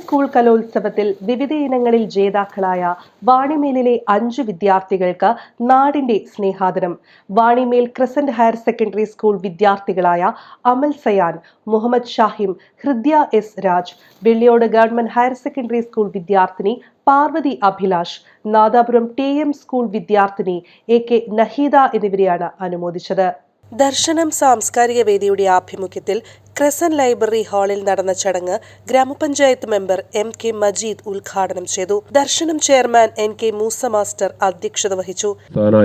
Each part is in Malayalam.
സ്കൂൾ കലോത്സവത്തിൽ വിവിധ ഇനങ്ങളിൽ ജേതാക്കളായ വാണിമേലിലെ അഞ്ച് വിദ്യാർത്ഥികൾക്ക് നാടിന്റെ സ്നേഹാദരം. Vanimel crescent higher secondary school വിദ്യാർത്ഥികളായ Amal Sayan Muhammad Shahim Hridya S Raj Velliyode government higher secondary school വിദ്യാർത്ഥിനി Parvathy Abhilash Nadapuram T M school വിദ്യാർത്ഥിനി എ കെ നഹീദ എന്നിവരെയാണ് അനുമോദിച്ചത്. ദർശനം സാംസ്കാരിക വേദിയുടെ ആഭിമുഖ്യത്തിൽ ക്രസൻ ലൈബ്രറി ഹാളിൽ നടന്ന ചടങ്ങ് ഗ്രാമപഞ്ചായത്ത് മെമ്പർ എം കെ മജീദ് ഉദ്ഘാടനം ചെയ്തു. Darshanam chairman N K Moosa master അധ്യക്ഷത വഹിച്ചു.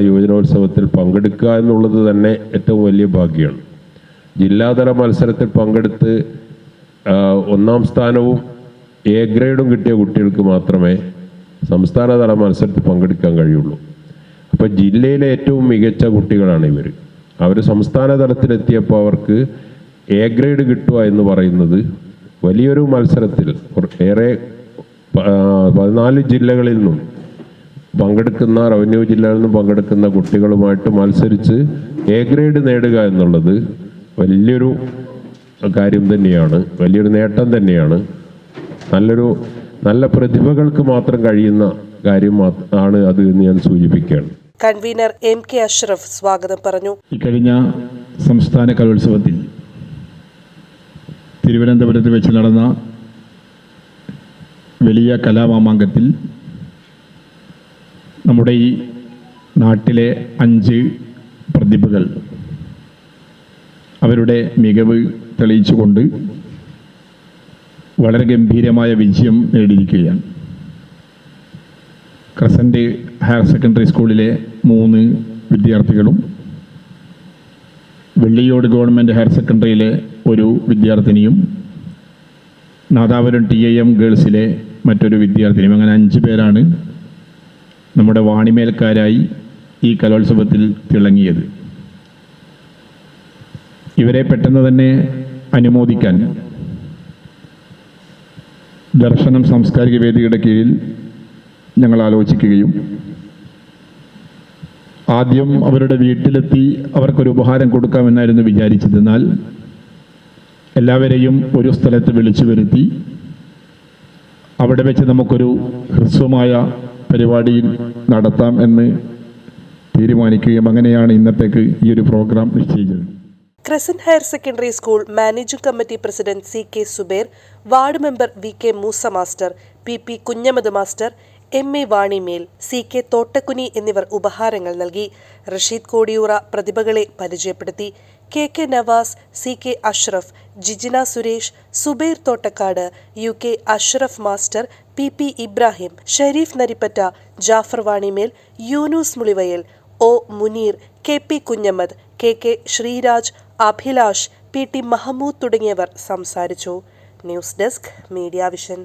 യുവജനോത്സവത്തിൽ പങ്കെടുക്കുക എന്നുള്ളത് തന്നെ ഏറ്റവും വലിയ ഭാഗ്യമാണ്. ജില്ലാതല മത്സരത്തിൽ പങ്കെടുത്ത് ഒന്നാം സ്ഥാനവും എ ഗ്രേഡും കിട്ടിയ കുട്ടികൾക്ക് മാത്രമേ സംസ്ഥാനതല മത്സരത്തിൽ പങ്കെടുക്കാൻ കഴിയുള്ളൂ. അപ്പോൾ ജില്ലയിലെ ഏറ്റവും മികച്ച കുട്ടികളാണ് ഇവർ അവർ സംസ്ഥാന തലത്തിലെത്തിയപ്പോൾ അവർക്ക് എ ഗ്രേഡ് കിട്ടുക എന്ന് പറയുന്നത് വലിയൊരു മത്സരത്തിൽ ഏറെ പതിനാല് ജില്ലകളിൽ നിന്നും പങ്കെടുക്കുന്ന റവന്യൂ ജില്ലകളിൽ നിന്നും പങ്കെടുക്കുന്ന കുട്ടികളുമായിട്ട് മത്സരിച്ച് എ ഗ്രേഡ് നേടുക എന്നുള്ളത് വലിയൊരു കാര്യം തന്നെയാണ് വലിയൊരു നേട്ടം തന്നെയാണ്. നല്ലൊരു നല്ല പ്രതിഭകൾക്ക് മാത്രം കഴിയുന്ന കാര്യം ആണ് അത് എന്ന് ഞാൻ സൂചിപ്പിക്കുകയാണ്. കൺവീനർ എം കെ അഷ്റഫ് സ്വാഗതം പറഞ്ഞു. കഴിഞ്ഞ സംസ്ഥാന കലോത്സവത്തിൽ തിരുവനന്തപുരത്ത് വെച്ച് നടന്ന വലിയ കലാമാമാങ്കത്തിൽ നമ്മുടെ ഈ നാട്ടിലെ അഞ്ച് പ്രതിഭകൾ അവരുടെ മികവ് തെളിയിച്ചുകൊണ്ട് വളരെ ഗംഭീരമായ വിജയം നേടിയിരിക്കുകയാണ്. ക്രസന്റ് ഹയർ സെക്കൻഡറി സ്കൂളിലെ മൂന്ന് വിദ്യാർത്ഥികളും വെള്ളിയോട് ഗവൺമെന്റ് ഹയർ സെക്കൻഡറിയിലെ ഒരു വിദ്യാർത്ഥിനിയും നാദാപുരം ടി ഐ എം ഗേൾസിലെ മറ്റൊരു വിദ്യാർത്ഥിനിയും. അങ്ങനെ അഞ്ച് പേരാണ് നമ്മുടെ വാണിമേൽക്കാരായി ഈ കലോത്സവത്തിൽ തിളങ്ങിയത്. ഇവരെ പെട്ടെന്ന് തന്നെ അനുമോദിക്കാൻ ദർശനം സാംസ്കാരിക വേദിയുടെ കീഴിൽ ഞങ്ങൾ ആലോചിക്കുകയും ആദ്യം അവരുടെ വീട്ടിലെത്തി അവർക്കൊരു ഉപഹാരം കൊടുക്കാമെന്നായിരുന്നു വിചാരിച്ചതെന്നാൽ എല്ലാവരെയും ഒരു സ്ഥലത്ത് വിളിച്ചു വരുത്തി അവിടെ വെച്ച് നമുക്കൊരു ഹ്രസ്വമായ പരിപാടിയിൽ നടത്താം എന്ന് തീരുമാനിക്കുകയും അങ്ങനെയാണ് ഇന്നത്തേക്ക് ഈ ഒരു പ്രോഗ്രാം നിശ്ചയിച്ചത്. Crescent higher secondary school managing committee president C K Zubair ward member V K Moosa master P P Kunhammad master M A Vanimel C K Thottakkuni എന്നിവർ ഉപഹാരങ്ങൾ നൽകി. റഷീദ് കോടിയൂറ പ്രതിഭകളെ പരിചയപ്പെടുത്തി. K K Navas C K Ashraf Jijina Suresh Zubair Thottakkad U K Ashraf master P P Ibrahim Shareef Narippatta Jafar Vanimel Yunus Mulivayal O Muneer K P Kunhammad K K Sreeraj Abhilash P T Mahmood തുടങ്ങിയവർ സംസാരിച്ചു. News desk media vision.